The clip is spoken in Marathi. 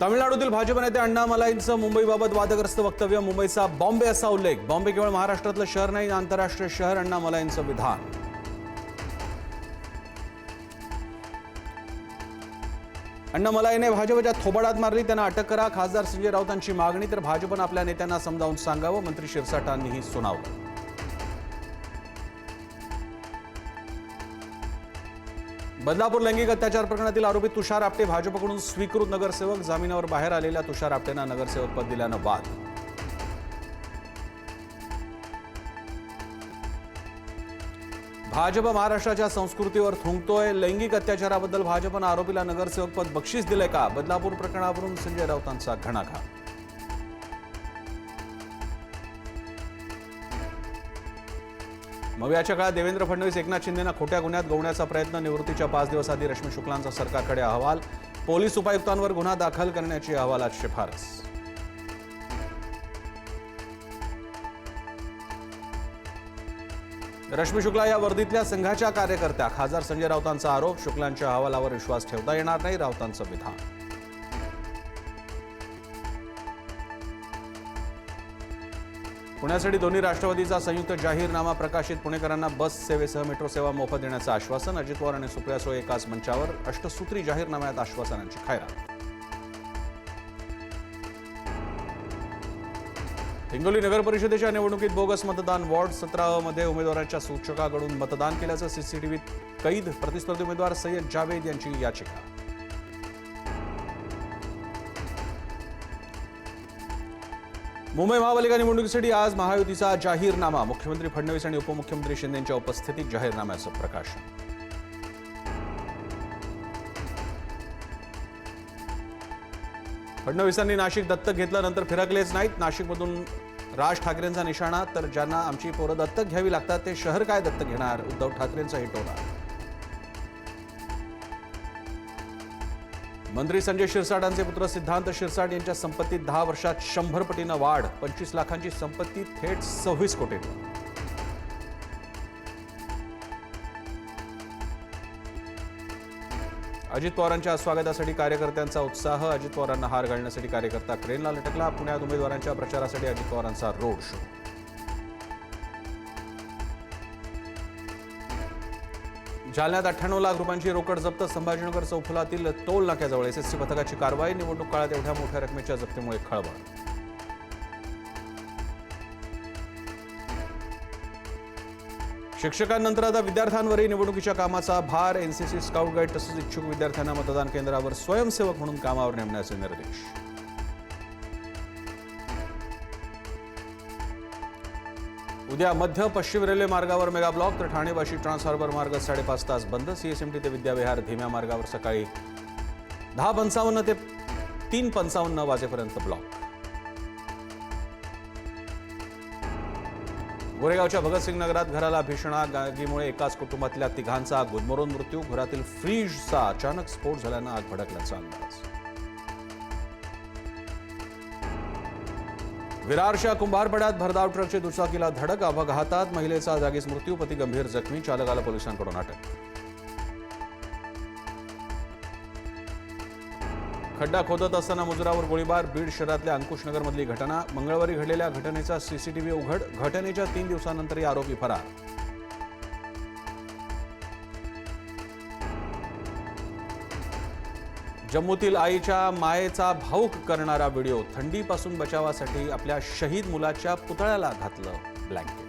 तामिळनाडूतील भाजप नेते अण्णा मलाईंचं मुंबईबाबत वादग्रस्त वक्तव्य मुंबईचा बॉम्बे असा उल्लेख. बॉम्बे केवळ महाराष्ट्रातलं शहर नाही आंतरराष्ट्रीय शहर अण्णा मलाईंचं विधान. अण्णा मलाईने भाजपच्या थोबाडात मारली त्यांना अटक करा. खासदार संजय राऊतांची मागणी तर भाजपनं आपल्या नेत्यांना समजावून सांगावं मंत्री शिरसाटांनीही सुनावलं. बदलापूर लैंगिक अत्याचार प्रकरणातील आरोपी तुषार आपटे भाजपकडून स्वीकृत नगरसेवक जामिनावर बाहेर आलेल्या तुषार आपटेंना नगरसेवक पद दिल्यानं वाद भाजप महाराष्ट्राच्या संस्कृतीवर थुंकतोय. लैंगिक अत्याचाराबद्दल भाजपनं आरोपीला नगरसेवक पद बक्षीस दिलंय का? बदलापूर प्रकरणावरून संजय राऊतांचा घणाघात. मग याच्या काळात देवेंद्र फडणवीस एकनाथ शिंदेना खोट्या गुन्ह्यात गवण्याचा प्रयत्न निवृत्तीच्या पाच दिवस आधी रश्मी शुक्लांचा सरकारकडे अहवाल. पोलीस उपायुक्तांवर गुन्हा दाखल करण्याची अहवालात शिफारस. रश्मी शुक्ला या वर्दीतल्या संघाच्या कार्यकर्त्या खासदार संजय राऊतांचा आरोप शुक्लांच्या अहवालावर विश्वास ठेवता येणार नाही राऊतांचं विधान. पुण्यासाठी दोन्ही राष्ट्रवादीचा संयुक्त जाहीरनामा प्रकाशित. पुणेकरांना बस सेवेसह मेट्रो सेवा मोफत देण्याचं आश्वासन. अजित पवार आणि सुप्रिया सुळे एकाच मंचावर अष्टसूत्री जाहीरनाम्यात आश्वासनांची खैरात. हिंगोली नगर परिषदेच्या निवडणुकीत बोगस मतदान वॉर्ड सतरा मध्ये उमेदवारांच्या सूचकाकडून मतदान केल्याचं सीसीटीव्हीत कैद. प्रतिस्पर्धी उमेदवार सय्यद जावेद यांची याचिका. मुंबई महापालिका निवडणुकीसाठी आज महायुतीचा जाहीरनामा. मुख्यमंत्री फडणवीस आणि उपमुख्यमंत्री शिंदेच्या उपस्थितीत जाहीरनाम्याचं प्रकाशन. फडणवीसांनी नाशिक दत्तक घेतल्यानंतर फिरकलेच नाहीत. नाशिकमधून राज ठाकरेंचा निशाणा तर ज्यांना आमची पोरं दत्तक घ्यावी लागतात ते शहर काय दत्तक घेणार? उद्धव ठाकरेंचाही टोला. मंत्री संजय शिरसाटांचे पुत्र सिद्धांत शिरसाट यांच्या संपत्तीत दहा वर्षात शंभर पटीनं वाढ पंचवीस लाखांची संपत्ती थेट सव्वीस कोटी अजित पवारांच्या स्वागतासाठी कार्यकर्त्यांचा उत्साह अजित पवारांना हार घालण्यासाठी कार्यकर्ता क्रेनला लटकला. पुण्यात उमेदवारांच्या प्रचारासाठी अजित पवारांचा रोड शो. जालन्यात अठ्ठ्याण्णव लाख रुपयांची रोकड जप्त संभाजीनगर चौफुलातील टोल नाक्याजवळ एसएससी पथकाची कारवाई निवडणूक काळात एवढ्या मोठ्या रकमेच्या जप्तीमुळे खळबळ. शिक्षकांनंतर आता विद्यार्थ्यांवरही निवडणुकीच्या कामाचा भार एनसीसी स्काउट गाईड तसंच इच्छुक विद्यार्थ्यांना मतदान केंद्रावर स्वयंसेवक म्हणून कामावर नेमण्याचे निर्देश. उद्या मध्य पश्चिम रेल्वे मार्गावर मेगा ब्लॉक तर ठाणे वाशी ट्रान्स हार्बर मार्ग साडेपाच तास बंद. सीएसएमटी ते विद्याविहार धीम्या मार्गावर सकाळी दहा पंचावन्न ते तीन पंचावन्न वाजेपर्यंत ब्लॉक. गोरेगावच्या भगतसिंग नगरात घराला भीषण आग आगीमुळे एकाच कुटुंबातल्या तिघांचा गुदमरून मृत्यू. घरातील फ्रीजचा अचानक स्फोट झाल्यानं आग भडकल्याचा अंदाज. विरारच्या कुंभारपड्यात भरधाव ट्रकची दुचाकीला धडक अपघातात महिलेचा जागीच मृत्यू पती गंभीर जखमी चालकाला पोलिसांकडून अटक. खड्डा खोदत असताना मुजरावर गोळीबार बीड शहरातल्या अंकुशनगरमधली घटना मंगळवारी घडलेल्या घटनेचा सीसीटीव्ही उघड घटनेच्या तीन दिवसानंतरही आरोपी फरार. जम्मूतील आईच्या मायेचा भाऊक करणारा व्हिडिओ थंडीपासून बचावासाठी आपल्या शहीद मुलाच्या पुतळ्याला घातलं ब्लँकेट.